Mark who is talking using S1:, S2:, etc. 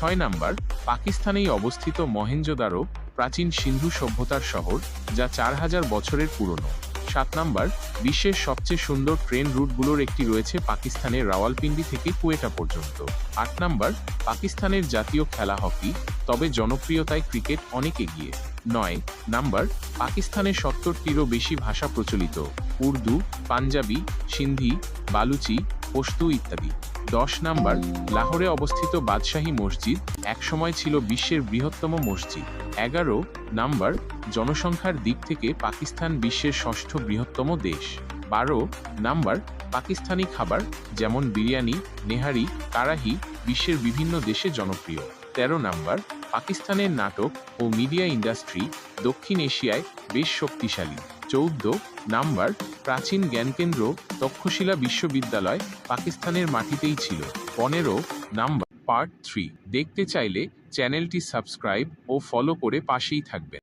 S1: ছয় নাম্বার, পাকিস্তানেই অবস্থিত মহেঞ্জোদারো প্রাচীন সিন্ধু সভ্যতার শহর, যা চার হাজার বছরের পুরনো। সাত নাম্বার, বিশ্বের সবচেয়ে সুন্দর ট্রেন রুটগুলোর একটি রয়েছে পাকিস্তানের রাওয়ালপিন্ডি থেকে কুয়েটা পর্যন্ত। আট নাম্বার, পাকিস্তানের জাতীয় খেলা হকি, তবে জনপ্রিয়তায় ক্রিকেট অনেক এগিয়ে। নয় নাম্বার, পাকিস্তানে সত্তরটিরও বেশি ভাষা প্রচলিত। উর্দু, পাঞ্জাবি, সিন্ধি, বালুচি পশতু ইত্যাদি। দশ নাম্বার, লাহোরে অবস্থিত বাদশাহী মসজিদ একসময় ছিল বিশ্বের বৃহত্তম মসজিদ। এগারো নাম্বার, জনসংখ্যার দিক থেকে পাকিস্তান বিশ্বের ষষ্ঠ বৃহত্তম দেশ। বারো নাম্বার, পাকিস্তানি খাবার যেমন বিরিয়ানি, নেহারি, কারাহি বিশ্বের বিভিন্ন দেশে জনপ্রিয়। তেরো নাম্বার, পাকিস্তানের নাটক ও মিডিয়া ইন্ডাস্ট্রি দক্ষিণ এশিয়ায় বেশ শক্তিশালী। চৌদ্দ নাম্বার প্রাচীন জ্ঞানকেন্দ্র তক্ষশিলা বিশ্ববিদ্যালয় পাকিস্তানের মাটিতেই ছিল। পনেরো নাম্বার পার্ট থ্রি দেখতে চাইলে চ্যানেলটি সাবস্ক্রাইব ও ফলো করে পাশেই থাকবেন।